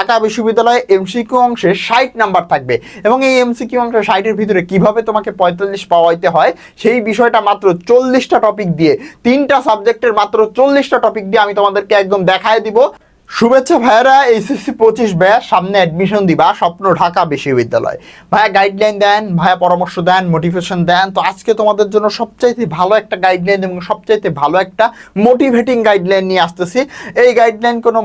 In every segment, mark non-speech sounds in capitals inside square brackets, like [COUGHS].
ঢাকা বিশ্ববিদ্যালয়ে এমসিকিউ অংশে ষাট নাম্বার থাকবে। এবং এই এমসিকিউ অংশে ষাটের ভিতরে কীভাবে তোমাকে পঁয়তাল্লিশ পাওয়াইতে হয়, সেই বিষয়টা মাত্র চল্লিশটা টপিক দিয়ে, তিনটা সাবজেক্টের মাত্র চল্লিশটা টপিক দিয়ে আমি তোমাদেরকে একদম দেখায় দিব। শুভেচ্ছা ভাইয়ারা এইচএসসি পঁচিশ ব্যাচ, সামনে অ্যাডমিশন দিবা, স্বপ্ন ঢাকা বিশ্ববিদ্যালয়। ভাইয়া গাইডলাইন দেন, ভাইয়া পরামর্শ দেন মোটিভেশন দেন। তো আজকে তোমাদের জন্য সবচাইতে ভালো একটা গাইডলাইন এবং সবচাইতে ভালো একটা মোটিভেটিং গাইডলাইন নিয়ে আসতেছি। এই গাইডলাইন কোনো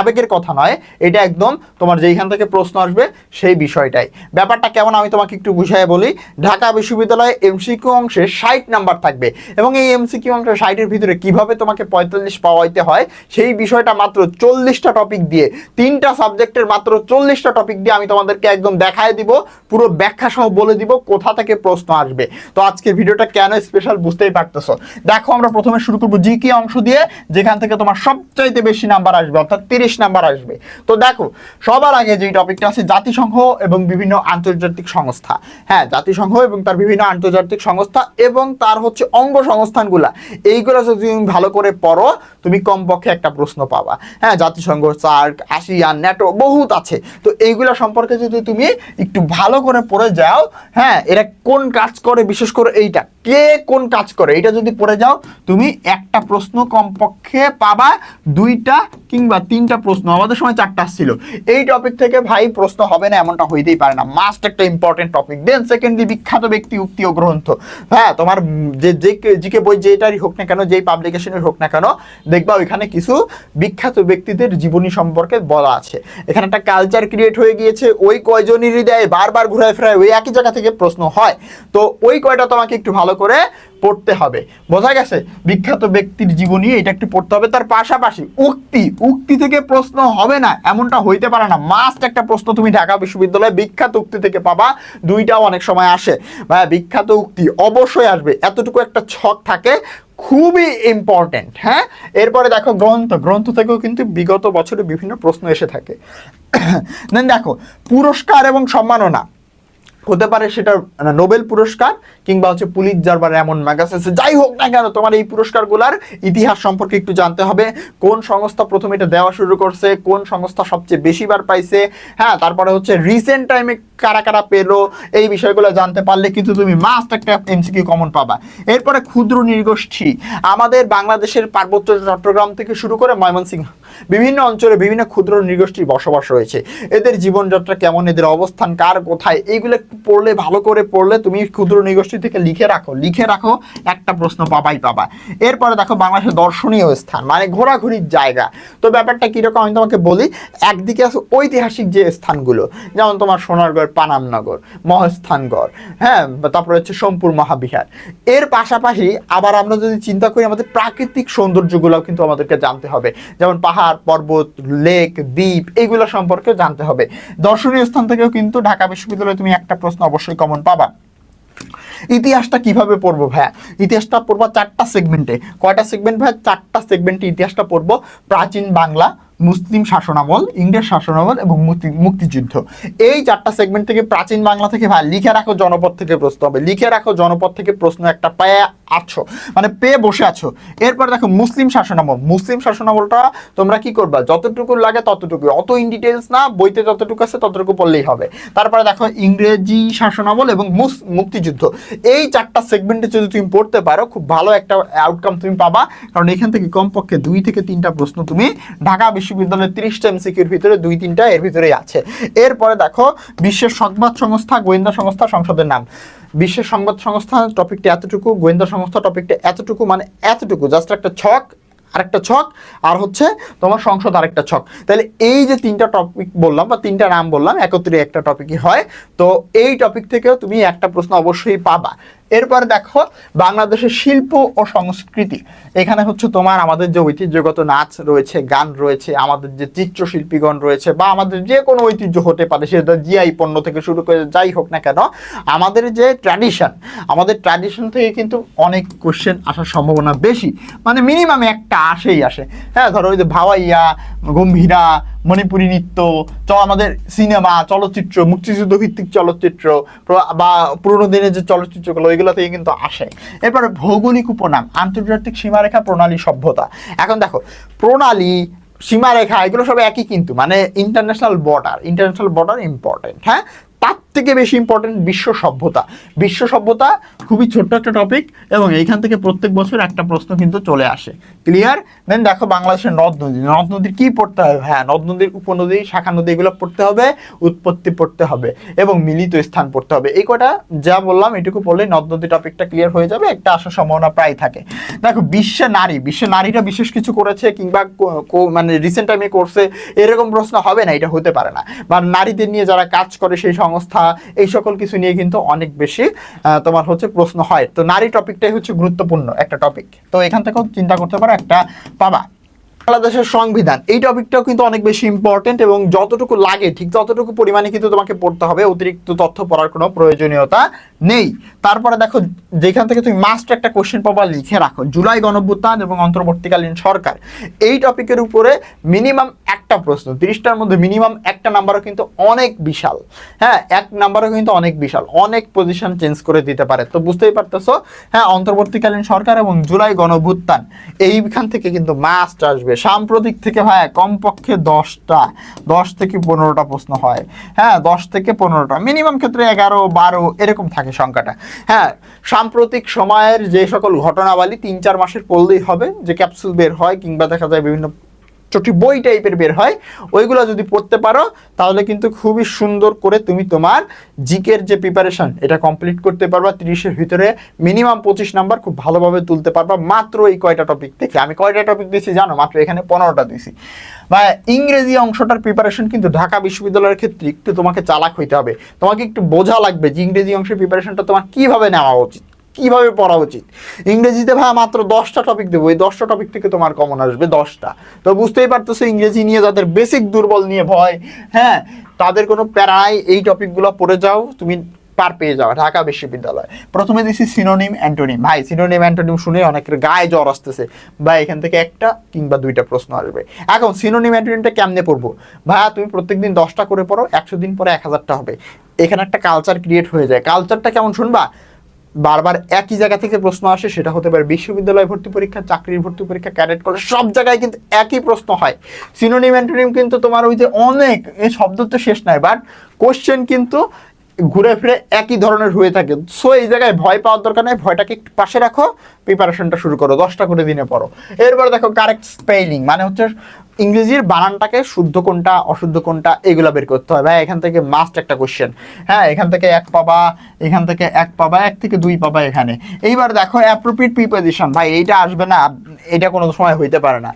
আবেগের কথা নয়, এটা একদম তোমার যেইখান থেকে প্রশ্ন আসবে সেই বিষয়টাই। ব্যাপারটা কেমন আমি তোমাকে একটু বুঝাই বলি, ঢাকা বিশ্ববিদ্যালয়ে এমসিকিউ অংশে ষাট নাম্বার থাকবে এবং এই এমসিকিউ অংশে ষাটের ভিতরে কীভাবে তোমাকে পঁয়তাল্লিশ পাওয়াইতে হয় সেই বিষয়টা মাত্র চল্লিশটা টপিক দিয়ে, তিনটা সাবজেক্টের মাত্র চল্লিশটা টপিক দিয়ে আমি তোমাদেরকে একদম দেখায় দিব, পুরো ব্যাখ্যা সহ বলে দিব কোথা থেকে প্রশ্ন আসবে। তো আজকের ভিডিওটা কেন স্পেশাল বুঝতেই পারতেছো? দেখো, আমরা প্রথমে শুরু করব জিকে অংশ দিয়ে, যেখান থেকে তোমার সবচাইতে বেশি নাম্বার আসবে, অর্থাৎ তিরিশ নাম্বার আসবে। তো দেখো, সবার আগে যে টপিকটা আছে জাতিসংঘ এবং বিভিন্ন আন্তর্জাতিক সংস্থা। হ্যাঁ জাতিসংঘ এবং তার বিভিন্ন আন্তর্জাতিক সংস্থা এবং তার হচ্ছে অঙ্গ সংস্থানগুলা এইগুলো যদি তুমি ভালো করে পড়ো, তুমি কমপক্ষে একটা প্রশ্ন পাবা। হ্যাঁ জাতিসংঘ, সার্ক আসিয়ান ন্যাটো বহুত আছে। তো এইগুলা সম্পর্কে যদি তুমি একটু ভালো করে পড়ে যাও হ্যাঁ এরা কোন কাজ করে, বিশেষ করে এইটা, কে কোন কাজ করে এটা যদি পড়ে যাও, তুমি একটা প্রশ্ন কমপক্ষে পাবা, দুইটা কিংবা তিনটা প্রশ্ন, আমাদের সময় চারটা ছিল। এই টপিক থেকে ভাই প্রশ্ন হবে না, এমনটা হইতেই পারে না। মাস্ট একটা ইম্পর্টেন্ট টপিক দেন সেকেন্ডলি বিখ্যাত ব্যক্তি, উক্তি ও গ্রন্থ। হ্যাঁ তোমার যে যে জিকে বই যেটারই হোক না কেন, যেই পাবলিকেশনের হোক না কেন, দেখবা ওইখানে কিছু বিখ্যাত ব্যক্তিদের জীবনী সম্পর্কে বলা আছে। এখানে একটা কালচার ক্রিয়েট হয়ে গিয়েছে, ওই কয়জনের হৃদয়ে বারবার ঘুরায় ফেরায় ওই একই জায়গা থেকে প্রশ্ন হয়। তো ওই কয়টা তোমাকে একটু ভালো করে পড়তে হবে। বোঝা গেছে? বিখ্যাত ব্যক্তির জীবনী, এটা একটু পড়তে হবে। তার পাশাপাশি উক্তি উক্তি থেকে প্রশ্ন হবে না, এমনটা হইতে পারে না। মাস্ট একটা প্রশ্ন তুমি ঢাকা বিশ্ববিদ্যালয়ে বিখ্যাত উক্তি থেকে পাবা। দুইটাও অনেক সময় আসে। ভাই বিখ্যাত উক্তি অবশ্যই আসবে। এতটুকু একটা ছক থাকে। খুবই ইম্পর্টেন্ট হ্যাঁ? এরপরে দেখো গ্রন্থ গ্রন্থ থেকেও কিন্তু বিগত বছরে বিভিন্ন প্রশ্ন এসে থাকে। [COUGHS] দেন দেখো, পুরস্কার এবং সম্মাননা। হতে পারে সেটা নোবেল পুরস্কার কিংবা হচ্ছে পুলিৎজার বা এমন ম্যাগাসেন্স যাই হোক না কেন, তোমার এই পুরস্কারগুলার ইতিহাস সম্পর্কে একটু জানতে হবে। কোন সংস্থা প্রথমে এটা দেওয়া শুরু করছে? কোন সংস্থা সবচেয়ে বেশি বার পাইছে? হ্যাঁ তারপরে হচ্ছে রিসেন্ট টাইমে কারা কারা পেল? এই বিষয়গুলো জানতে পারলে কিন্তু তুমি মাস্ট একটা এমসিকিউ কমন পাবা। এরপরে ক্ষুদ্র নির্গোষ্ঠী আমাদের বাংলাদেশের পার্বত্য চট্টগ্রাম থেকে শুরু করে ময়মনসিংহ। বিভিন্ন অঞ্চলে বিভিন্ন ক্ষুদ্র নৃগোষ্ঠীর বসবাস রয়েছে। এদের জীবনযাত্রা কেমন? এদের অবস্থান কার? কোথায়? এইগুলো পড়লে, ভালো করে পড়লে তুমি ক্ষুদ্র নৃগোষ্ঠী থেকে লিখে রাখো। লিখে রাখো, একটা প্রশ্ন পাবাই পাবা। এরপরে দেখো, বাংলাদেশের দর্শনীয় স্থান মানে ঘোরাঘুরির জায়গা। তো ব্যাপারটা কীরকম? আমি তোমাকে বলি, একদিকে আছে ঐতিহাসিক যে স্থানগুলো, যেমন তোমার সোনারগড়, পানামনগর, মহস্থানগড় হ্যাঁ তারপরে হচ্ছে সোমপুর মহাবিহার। এর পাশাপাশি আবার আমরা যদি চিন্তা করি, আমাদের প্রাকৃতিক সৌন্দর্যগুলো কিন্তু আমাদেরকে জানতে হবে। যেমন পাহাড় পর্বত, লেক, দ্বীপ, এগুলো সম্পর্কে জানতে হবে। দর্শনীয় স্থান থেকেও কিন্তু ঢাকা বিশ্ববিদ্যালয়ে তুমি একটা প্রশ্ন অবশ্যই কমন পাবা। ইতিহাসটা কীভাবে পড়ব ভাইয়া? ইতিহাসটা পড়ব চারটা সেগমেন্টে কয়টা সেগমেন্ট ভাইয়া? চারটা সেগমেন্টে ইতিহাসটা পড়ব। প্রাচীন বাংলা মুসলিম শাসনামল, ইংরেজ শাসনামল এবং মুক্তি, মুক্তিযুদ্ধ। এই চারটা সেগমেন্ট থেকে প্রাচীন বাংলা থেকে ভাই, লিখে রাখো জনপদ থেকে প্রশ্ন হবে। লিখে রাখো জনপদ থেকে প্রশ্ন একটা পেয়ে আছো। মানে পেয়ে বসে আছো। এরপর দেখো মুসলিম শাসনামল। মুসলিম শাসনামলটা তোমরা কি করবা? যতটুকু লাগে ততটুকু অত ইন ডিটেলস না, বইতে যতটুকু আছে ততটুকু পড়লেই হবে। তারপরে দেখো ইংরেজি শাসনামল এবং মুক্তিযুদ্ধ। এই চারটা সেগমেন্টে যদি তুমি পড়তে পারো, খুব ভালো একটা আউটকাম তুমি পাবা। কারণ এখান থেকে কমপক্ষে দুই থেকে তিনটা প্রশ্ন তুমি ঢাকা বিশ্ববিদ্যালয়ের তিরিশটা এমসিকিউর ভিতরে দুই, তিনটা এর ভিতরেই আছে। এরপরে দেখো, বিশ্বের সংবাদ সংস্থা গোয়েন্দা সংস্থা সংসদের নাম। বিশ্বের সংবাদ সংস্থা টপিকটা এতটুকু, গোয়েন্দা সংস্থা টপিকটা এতটুকু মানে এতটুকু জাস্ট একটা ছক, আরেকটা ছক, আর হচ্ছে তোমার সংসদ আরেকটা ছক। তাহলে এই যে তিনটা টপিক বললাম, বা তিনটা নাম বললাম, একত্রে একটা টপিকই হয়, তো এই টপিক থেকেও তুমি একটা প্রশ্ন অবশ্যই পাবা। এরপরে দেখো বাংলাদেশের শিল্প ও সংস্কৃতি। এখানে হচ্ছে তোমার আমাদের যে ঐতিহ্যগত নাচ রয়েছে, গান রয়েছে, আমাদের যে চিত্রশিল্পীগণ রয়েছে বা আমাদের যে কোনো ঐতিহ্য হতে পারে, সেটা জিআই পণ্য থেকে শুরু করে যাই হোক না কেন, আমাদের যে ট্র্যাডিশন আমাদের ট্র্যাডিশন থেকে কিন্তু অনেক কোশ্চেন আসার সম্ভাবনা বেশি। মানে মিনিমাম একটা আসেই আসে। হ্যাঁ ধরো ওই যে ভাওয়াইয়া, গম্ভীরা, মণিপুরী নৃত্য চ আমাদের সিনেমা চলচ্চিত্র মুক্তিযুদ্ধ ভিত্তিক চলচ্চিত্র, বা পুরোনো দিনের যে চলচ্চিত্রগুলো থেকে কিন্তু আসে। এরপরে ভৌগোলিক উপনাম, আন্তর্জাতিক সীমারেখা, প্রণালী, সভ্যতা। এখন দেখো, প্রণালী, সীমারেখা, এগুলো সব একই কিন্তু মানে international border international border important হ্যাঁ? তার থেকে বেশি ইম্পর্টেন্ট বিশ্ব সভ্যতা। বিশ্ব সভ্যতা খুবই ছোট্ট একটা টপিক এবং এইখান থেকে প্রত্যেক বছর একটা প্রশ্ন কিন্তু চলে আসে। ক্লিয়ার দেন দেখো বাংলাদেশের নদ নদী। নদ নদীর কী পড়তে হবে? হ্যাঁ নদ নদীর, উপনদী, শাখা নদী এগুলো পড়তে হবে, উৎপত্তি পড়তে হবে এবং মিলিত স্থান পড়তে হবে। এই কটা যা বললাম, এটুকু পড়লে নদ নদী টপিকটা ক্লিয়ার হয়ে যাবে, একটা আসার সম্ভাবনা প্রায় থাকে। দেখো বিশ্বে নারী। বিশ্বে নারীরা বিশেষ কিছু করেছে কিংবা মানে রিসেন্ট টাইমে করছে, এরকম প্রশ্ন হবে না, এটা হতে পারে না। বা নারীদের নিয়ে যারা কাজ করে, সেই সংস্থা, এই সকল কিছু নিয়ে কিন্তু অনেক বেশি তোমার হচ্ছে প্রশ্ন হয়। তো নারী টপিকটাই হচ্ছে গুরুত্বপূর্ণ একটা টপিক। তো এখান থেকেও চিন্তা করতে পারো, একটা পাবা। বাংলাদেশের সংবিধান, এই টপিকটাও কিন্তু অনেক বেশি ইম্পর্টেন্ট এবং যতটুকু লাগে, ঠিক ততটুকু পরিমাণে কিন্তু তোমাকে পড়তে হবে। অতিরিক্ত তথ্য পড়ার কোনো প্রয়োজনীয়তা নেই। তারপরে দেখো, যেখান থেকে তুমি মাস্ট একটা কোশ্চেন পাবা, লিখে রাখো। জুলাই গণভ্যুত্থান এবং অন্তর্বর্তীকালীন সরকার। এই টপিকের উপরে মিনিমাম একটা প্রশ্ন, তিরিশটার মধ্যে মিনিমাম একটা নাম্বারও কিন্তু অনেক বিশাল। হ্যাঁ এক নাম্বারও কিন্তু অনেক বিশাল। অনেক পজিশন চেঞ্জ করে দিতে পারে। তো বুঝতেই পারতেছো? হ্যাঁ অন্তর্বর্তীকালীন সরকার এবং জুলাই গণভ্যুত্থান, এইখান থেকে কিন্তু মাস্ট আসবে। সাম্প্রতিক থেকে ভাই, কমপক্ষে দশটা, দশ থেকে পনেরোটা প্রশ্ন হয়। হ্যাঁ দশ থেকে পনেরোটা। মিনিমাম ক্ষেত্রে এগারো, বারো, এরকম থাকে সংখ্যাটা। হ্যাঁ সাম্প্রতিক সময়ের যে সকল ঘটনাবলী তিন চার মাসের পড়লেই হবে, যে ক্যাপসুল বের হয় কিংবা দেখা যায় বিভিন্ন ছোটি বই টাইপের বের হয়, ওইগুলো যদি পড়তে পারো, তাহলে কিন্তু খুবই সুন্দর করে তুমি তোমার জিকের যে প্রিপারেশন এটা কমপ্লিট করতে পারবা, তিরিশের ভিতরে মিনিমাম পঁচিশ নাম্বার খুব ভালোভাবে তুলতে পারবা, মাত্র এই কয়টা টপিক থেকে আমি কয়টা টপিক দিয়েছি জানো? মাত্র এখানে পনেরোটা দিয়েছি বা ইংরেজি অংশটার প্রিপারেশন কিন্তু ঢাকা বিশ্ববিদ্যালয়ের ক্ষেত্রে একটু তোমাকে চালাক হইতে হবে। তোমাকে একটু বোঝা লাগবে যে ইংরেজি অংশের প্রিপারেশনটা তোমার কীভাবে নেওয়া উচিত। কীভাবে পড়া উচিত? ইংরেজিতে ভাই মাত্র দশটা টপিক দেবো। এই দশটা টপিক থেকে তোমার কমন আসবে দশটা। তো বুঝতেই পারতেছো, ইংরেজি নিয়ে যাদের বেসিক দুর্বল নিয়ে ভয় হ্যাঁ তাদের কোনো প্যারায় এই টপিকগুলো পড়ে যাও, তুমি পার পেয়ে যাও, ঢাকা বিশ্ববিদ্যালয়। প্রথমে দিছি সিনোনিম অ্যান্টোনিম ভাই সিনোনিম অ্যান্টোনিম শুনে অনেকের গায়ে জ্বর আসতেছে। বা এখান থেকে একটা কিংবা দুইটা প্রশ্ন আসবে। এখন সিনোনিম অ্যান্টোনিমটা কেমনে পড়ব? ভাইয়া তুমি প্রত্যেকদিন দশটা করে পড়ো, একশো দিন পরে এক হাজারটা হবে। এখানে একটা কালচার ক্রিয়েট হয়ে যায়। কালচারটা কেমন শুনবা? বারবার একই জায়গা থেকে প্রশ্ন আসে, সেটা হতে পারে বিশ্ববিদ্যালয় ভর্তি পরীক্ষা, চাকরির ভর্তি পরীক্ষা, ক্যাডেট কলেজ সব জায়গায় কিন্তু একই প্রশ্ন হয়। সিনোনিম অ্যান্টোনিম কিন্তু তোমার ওই যে অনেক, এই শব্দ তো শেষ নাই বাট কোশ্চেন কিন্তু ঘুরে ফিরে একই ধরনের হয়ে থাকে। সো এই জায়গায় ভয় পাওয়ার দরকার নেই, ভয়টাকে একটু পাশে রাখো প্রিপারেশনটা শুরু করো, দশটা করে দিনে পড়ো। এরপর দেখো কারেক্ট স্পেলিং মানে হচ্ছে ইংরেজির বানানটাকে শুদ্ধ কোনটা, অশুদ্ধ কোনটা, এগুলো বের করতে হবে ভাই, এখান থেকে মাস্ট একটা কোশ্চেন হ্যাঁ এখান থেকে এক পাবা, এখান থেকে এক পাবা, এক থেকে দুই পাবা এখানে। এইবার দেখো অ্যাপ্রোপ্রিয়েট প্রিপোজিশন ভাই, এইটা আসবে না, এটা কোনো সময় হইতে পারে না।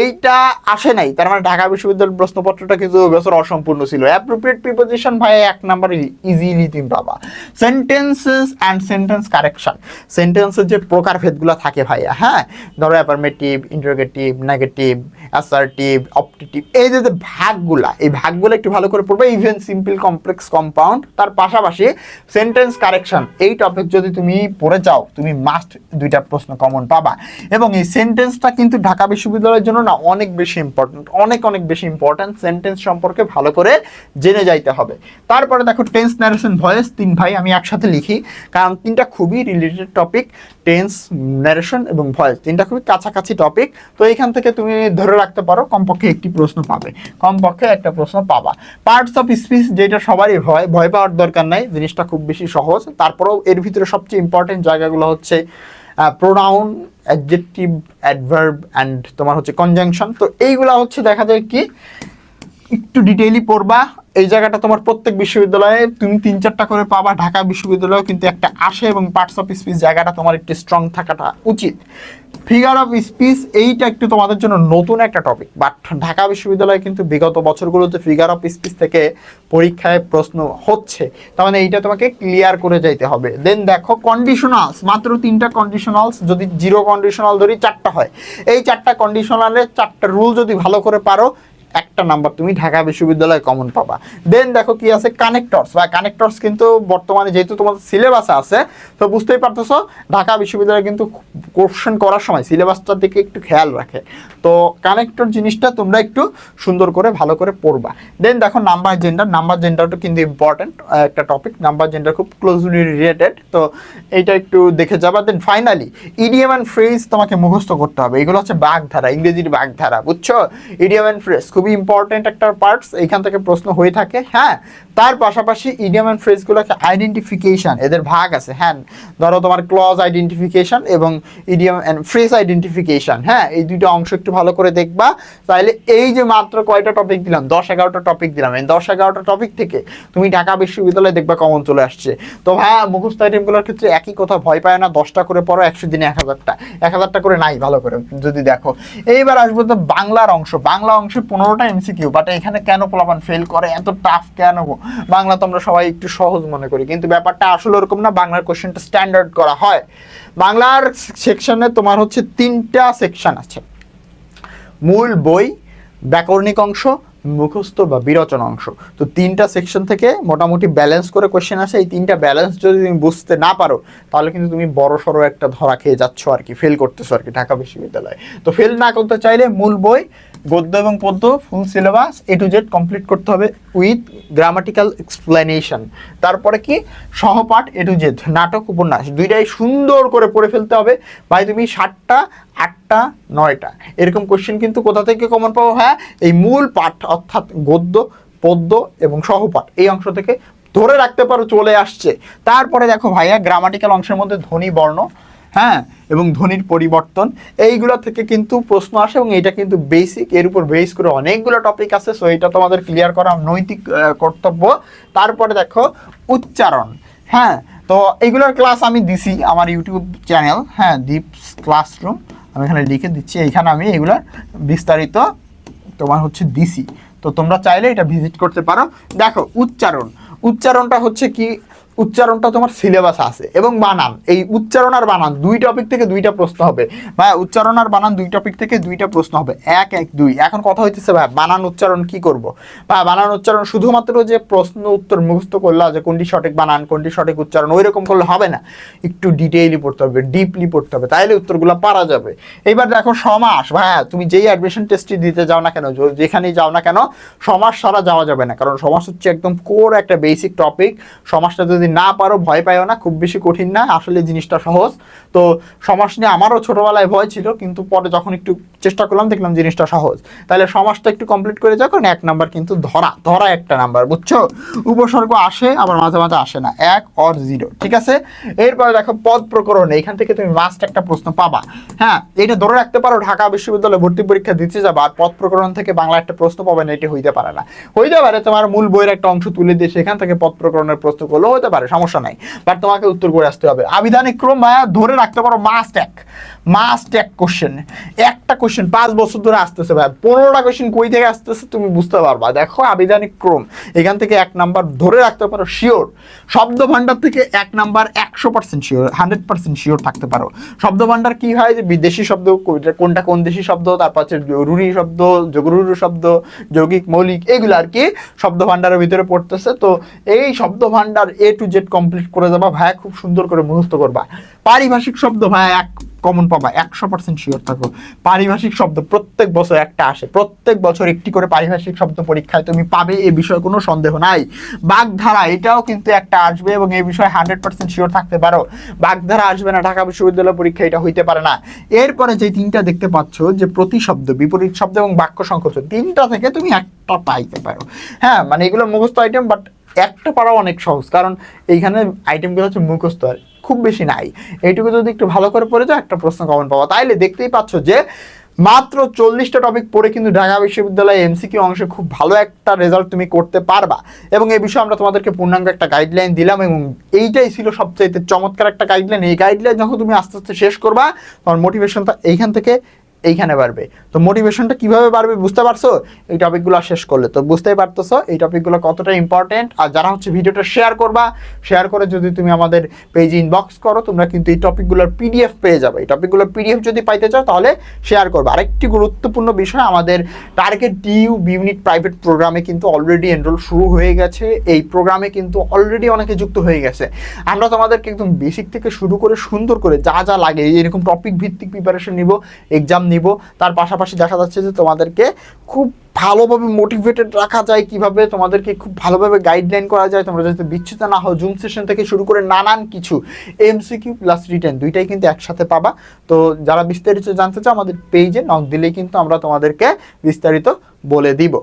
এইটা আসে নাই, তার মানে ঢাকা বিশ্ববিদ্যালয়ের প্রশ্নপত্রটা ওই বছর অসম্পূর্ণ ছিল। অ্যাপ্রোপ্রিয়েট প্রিপোজিশন ভাই, এক নাম্বার ইজিলি তুমি পাবা। সেন্টেন্সেস অ্যান্ড সেন্টেন্স কারেকশন সেন্টেন্সের যে প্রকারভেদগুলো থাকে, ভাইয়া হ্যাঁ? ধরো affirmative interrogative negative assertive optative এই যে যে ভাগগুলা, এই ভাগগুলো একটু ভালো করে পড়বে ইভেন সিম্পল কমপ্লেক্স কম্পাউন্ড তার পাশাপাশি সেন্টেন্স কারেকশন এই টপিক যদি তুমি পড়ে যাও, তুমি মাস্ট দুইটা প্রশ্ন কমন পাবা। এবং এই সেন্টেন্সটা কিন্তু ঢাকা বিশ্ববিদ্যালয়ের জন্য না অনেক বেশি ইম্পর্টেন্ট অনেক অনেক বেশি ইম্পর্টেন্ট সেন্টেন্স সম্পর্কে ভালো করে জেনে যাইতে হবে। তারপরে দেখো টেন্স ন্যারেশন ভয়েস, তিন ভাই আমি একসাথে লিখি, কারণ তিনটা খুবই রিলেটেড টপিক টেন্স ন্যারেশন এবং ভয়েস, তিনটা খুবই কাছাকাছি টপিক তো এইখান থেকে তুমি ধরে রাখতে পারো কমপক্ষে একটি প্রশ্ন পাবে। কমপক্ষে একটা প্রশ্ন পাবা। পার্টস অফ স্পিচ যেটা সবারই ভয় ভয় পাওয়ার দরকার নাই, জিনিসটা খুব বেশি সহজ। তারপরেও এর ভিতরে সবচেয়ে ইম্পর্টেন্ট জায়গাগুলো হচ্ছে প্রোনাউন অ্যাডজেক্টিভ অ্যাডভার্ব অ্যান্ড তোমার হচ্ছে কনজাংশন তো এইগুলা হচ্ছে দেখা যায় কি, একটু ডিটেইলি পড়বা। এই জায়গাটা তোমার প্রত্যেক বিশ্ববিদ্যালয়ে তুমি তিন চারটা করে পাবা। ঢাকা বিশ্ববিদ্যালয়েও কিন্তু একটা আসে এবং পার্টস অফ স্পিচ জায়গাটা তোমার একটু স্ট্রং থাকাটা উচিত। ফিগার অফ স্পিচ, এইটা একটু তোমাদের জন্য নতুন একটা টপিক বাট ঢাকা বিশ্ববিদ্যালয়ে কিন্তু বিগত বছরগুলোতে ফিগার অফ স্পিচ থেকে পরীক্ষায় প্রশ্ন হচ্ছে। তার মানে এইটা তোমাকে ক্লিয়ার করে যাইতে হবে। দেন দেখো কন্ডিশনালস মাত্র তিনটা কন্ডিশনালস যদি জিরো কন্ডিশনাল ধরি, চারটা হয়। এই চারটা কন্ডিশনালের চারটা রুল যদি ভালো করে পারো একটা নাম্বার তুমি ঢাকা বিশ্ববিদ্যালয়ে কমন পাবা। দেন দেখো কি আছে কানেক্টরস বা কানেক্টরস কিন্তু বর্তমানে যেহেতু তোমাদের সিলেবাস আছে, তো বুঝতেই পারতেছো, ঢাকা বিশ্ববিদ্যালয়ে কিন্তু কোশ্চেন করার সময় সিলেবাসটার দিকে একটু খেয়াল রাখে। তো কানেক্টর জিনিসটা তোমরা একটু সুন্দর করে, ভালো করে পড়বা। দেন দেখো নাম্বার জেন্ডার নাম্বার জেন্ডারটা কিন্তু ইম্পর্টেন্ট একটা টপিক নাম্বার জেন্ডার খুব ক্লোজলি রিলেটেড তো এইটা একটু দেখে যাবা। Then finally idiom and phrase তোমাকে মুখস্থ করতে হবে। এগুলো হচ্ছে বাগধারা, ইংরেজির বাগধারা, বুঝছ? ইডিএম অ্যান্ড ফ্রেজ খুবই ইম্পর্টেন্ট একটা পার্টস এইখান থেকে প্রশ্ন হয়ে থাকে। হ্যাঁ তার পাশাপাশি ইডিএম অ্যান্ড ফ্রেজগুলোকে আইডেন্টিফিকেশন এদের ভাগ আছে। হ্যাঁ ধরো তোমার ক্লজ আইডেন্টিফিকেশন এবং ইডিয়াম অ্যান্ড ফ্রেজ আইডেন্টিফিকেশন হ্যাঁ এই দুটো অংশ একটু ভালো করে দেখবা। তাহলে এই যে মাত্র কয়টা টপিক দিলাম? দশ এগারোটা টপিক দিলাম। এই দশ এগারোটা টপিক থেকে তুমি ঢাকা বিশ্ববিদ্যালয়ে দেখবা কমন চলে আসছে। তো হ্যাঁ মুখস্থ আইটেমগুলোর ক্ষেত্রে একই কথা ভয় পায় না। দশটা করে পড়ো, একশো দিনে এক হাজারটা। এক হাজারটা করে নাই, ভালো করে যদি দেখো। এইবার আসব তো বাংলার অংশ। বাংলা অংশে পনেরোটা এমসিকিউ বাট এখানে কেন পোলাপান ফেল করে? এত টাফ কেন? বাংলা তো আমরা সবাই একটু সহজ মনে করি, কিন্তু ব্যাপারটা আসলে ওরকম না, বাংলার কোশ্চেনটা স্ট্যান্ডার্ড করা হয়। বাংলার সেকশনে তোমার হচ্ছে তিনটা সেকশন আছে। মূল বই, ব্যাকরণিক অংশ, মুখস্থ বা বিরচন অংশ। তো তিনটা সেকশন থেকে মোটামুটি ব্যালেন্স করে কোশ্চেন আসে। এই তিনটা ব্যালেন্স যদি তুমি বুঝতে না পারো, তাহলে কিন্তু তুমি বড় সড়ো একটা ধরা খেয়ে যাচ্ছ আর কি ফেল করতেছো আর কি ঢাকা বিশ্ববিদ্যালয়ে। তো ফেল না করতে চাইলে মূল বই গদ্য এবং পদ্য full syllabus A to Z complete করতে হবে উইথ গ্রামাটিক্যাল এক্সপ্লেনেশন তারপরে কি? সহপাঠ এ টু জেড নাটক, উপন্যাস। দুইটাই সুন্দর করে পড়ে ফেলতে হবে। ভাই, তুমি ষাটটা আটটা, নয়টা। এরকম কোশ্চেন কিন্তু কোথা থেকে কমন পাবো হ্যাঁ এই মূল পাঠ, অর্থাৎ গদ্য, পদ্য এবং সহপাঠ, এই অংশ থেকে ধরে রাখতে পারো, চলে আসছে। তারপরে দেখো ভাইয়া গ্রামাটিক্যাল অংশের মধ্যে ধ্বনি, বর্ণ। হ্যাঁ এবং ধ্বনির পরিবর্তন, এইগুলো থেকে কিন্তু প্রশ্ন আসে এবং এটা কিন্তু বেসিক এর উপর বেস করে অনেকগুলো টপিক আছে সো এটা তোমাদের ক্লিয়ার করা নৈতিক কর্তব্য। তারপরে দেখো, উচ্চারণ। হ্যাঁ তো এইগুলোর ক্লাস আমি দিছি আমার ইউটিউব চ্যানেল হ্যাঁ দীপস ক্লাসরুম আমি এখানে লিখে দিচ্ছি, এইখানে আমি এগুলোর বিস্তারিত তোমার হচ্ছে দিছি। তো তোমরা চাইলে এটা ভিজিট করতে পারো। দেখো, উচ্চারণ। উচ্চারণটা হচ্ছে কি? উচ্চারণটা তোমার সিলেবাস আছে এবং বানান। এই উচ্চারণ আর বানান, দুই টপিক থেকে দুইটা প্রশ্ন হবে। ভাই, উচ্চারণ আর বানান দুই টপিক থেকে দুইটা প্রশ্ন হবে। এক এক, দুই। এখন কথা হইতেছে, ভাই, বানান উচ্চারণ কি করব? বা বানান উচ্চারণ শুধুমাত্র যে প্রশ্ন উত্তর মুখস্থ করলা যে কোনটি সঠিক বানান, কোনটি সঠিক উচ্চারণ ওই রকম করলে হবে না। একটু ডিটেইলি পড়তে হবে ডিপলি পড়তে হবে, তাইলে উত্তরগুলো পারা যাবে। এইবার দেখো সমাস ভাইয়া তুমি যেই অ্যাডমিশন টেস্টটি দিতে যাও না কেন যেখানেই যাও না কেন, সমাস সারা যাওয়া যাবে না। কারণ সমাস হচ্ছে একদম কোর একটা বেসিক টপিক সমাসটা যদি না পারো, ভয় পাইও না, খুব বেশি কঠিন না, আসলে জিনিসটা সহজ। তো সমাস নিয়ে আমারও ছোটবেলায় ভয় ছিল, কিন্তু পরে যখন একটু চেষ্টা করলাম, দেখলাম জিনিসটা সহজ। তাহলে সমাসটা একটু কমপ্লিট করে যাও, কারণ এক নাম্বার কিন্তু ধরা ধরা একটা নাম্বার, বুঝছ? উপসর্গ আসে, আবার মাঝে মাঝে আসে না, এক অর জিরো ঠিক আছে? এরপরে দেখো, পদ প্রকরণ এখান থেকে তুমি মাস্ট একটা প্রশ্ন পাবা। হ্যাঁ এটা ধরে রাখতে পারো, ঢাকা বিশ্ববিদ্যালয়ে ভর্তি পরীক্ষা দিতে যাবা, আর পদ প্রকরণ থেকে বাংলা একটা প্রশ্ন পাবে, না, এটি হইতে পারে না। হইতে পারে তোমার মূল বইয়ের একটা অংশ তুলে দিয়ে সেখান থেকে পদ প্রকরণের প্রশ্ন করলেও হতে পারে, সমস্যা নাই। বাট তোমাকে উত্তর করে আসতে হবে। আবিধানিক ক্রম মায়া ধরে রাখতে পারো মাস্ট এক। মাস্ট এক কোশ্চেন একটা কোশ্চেন পাঁচ বছর ধরে আসতেছে ভাই পনেরোটা কোশ্চেন কই থেকে আসতেছে তুমি বুঝতে পারবা। দেখো আবিধানিক ক্রম। এখান থেকে এক নাম্বার ধরে রাখতে পারো শিওর শব্দ ভান্ডার থেকে এক নাম্বার একশো percent sure hundred percent sure থাকতে পারো। শব্দ ভান্ডার কি হয় যে বিদেশি শব্দ, কোনটা- কোন দেশি শব্দ, তারপর হচ্ছে জরুরি শব্দ জরুরি শব্দ, যৌগিক, মৌলিক, এগুলো আর কি শব্দ ভান্ডারের ভিতরে পড়তেছে। তো এই শব্দ ভান্ডার এ টু জেড কমপ্লিট করে যাবা ভাইয়া, খুব সুন্দর করে মুখস্থ করবা। পারিভাষিক শব্দ ভাইয়া এক কমন পাবা, একশো পার্সেন্ট শিওর থাকো। পারিভাষিক শব্দ প্রত্যেক বছর একটা আসে, প্রত্যেক বছর একটি করে পারিভাষিক শব্দ পরীক্ষায় তুমি পাবে, এ বিষয়ে কোনো সন্দেহ নাই। বাগধারা, এটাও কিন্তু একটা আসবে এবং এই বিষয়ে হান্ড্রেড পার্সেন্ট শিওর থাকতে পারো। বাগধারা আসবে না, ঢাকা বিশ্ববিদ্যালয় পরীক্ষা এটা হইতে পারে না। এরপরে যে তিনটা দেখতে পাচ্ছ, যে প্রতিশব্দ, বিপরীত শব্দ এবং বাক্য সংকোচন, তিনটা থেকে তুমি একটা পাইতে পারো। হ্যাঁ মানে এগুলো মুখস্থ আইটেম বাট একটা পারা অনেক সহজ, কারণ এইখানে আইটেমগুলো হচ্ছে মুখস্থ আর খুব বেশি নাই। এইটুকু যদি একটু ভালো করে পড়ে যাও, একটা প্রশ্ন কমন পাওয়া তাইলে দেখতেই পাচ্ছ যে মাত্র চল্লিশটা টপিক পড়ে কিন্তু ঢাকা বিশ্ববিদ্যালয়ে এমসিকিউ অংশে খুব ভালো একটা রেজাল্ট তুমি করতে পারবা। এবং এই বিষয়ে আমরা তোমাদেরকে পূর্ণাঙ্গ একটা গাইডলাইন দিলাম এবং এইটাই ছিল সবচাইতে চমৎকার একটা গাইডলাইন এই গাইডলাইন যখন তুমি আস্তে আস্তে শেষ করবা, তোমার মোটিভেশনটা এইখান থেকে এইখানে বাড়বে। তো মোটিভেশনটা কীভাবে বাড়বে বুঝতে পারছ? এই টপিকগুলো শেষ করলে। তো বুঝতেই পারতেছো এই টপিকগুলো কতটা ইম্পর্টেন্ট আর যারা হচ্ছে ভিডিওটা শেয়ার করবা শেয়ার করে যদি তুমি আমাদের পেজে ইনবক্স করো, তোমরা কিন্তু এই টপিকগুলোর পিডিএফ পেয়ে যাবে। এই টপিকগুলোর পিডিএফ যদি পাইতে চাও, তাহলে শেয়ার করবে। আরেকটি গুরুত্বপূর্ণ বিষয়, আমাদের টার্গেট ডিউ ইউনিট প্রাইভেট প্রোগ্রামে কিন্তু অলরেডি এনরোল শুরু হয়ে গেছে। এই প্রোগ্রামে কিন্তু অলরেডি অনেকে যুক্ত হয়ে গেছে। আমরা তোমাদেরকে একদম বেসিক থেকে শুরু করে সুন্দর করে যা যা লাগে এরকম টপিক ভিত্তিক প্রিপারেশন নিব এক্সাম নিব। তার পাশাপাশি দেখা যাচ্ছে যে তোমাদেরকে খুব ভালোভাবে মোটিভেটেড রাখা যায় কীভাবে, তোমাদেরকে খুব ভালোভাবে গাইডলাইন করা যায়। তোমরা যদি বিচ্ছুত না হও জুম সেশন থেকে শুরু করে নানান কিছু এমসিকিউ প্লাস রিটেন দুইটাই কিন্তু একসাথে পাবা। তো যারা বিস্তারিত জানতে চাও, আমাদের পেজে নক দিলেই কিন্তু আমরা তোমাদেরকে বিস্তারিত বলে দিব।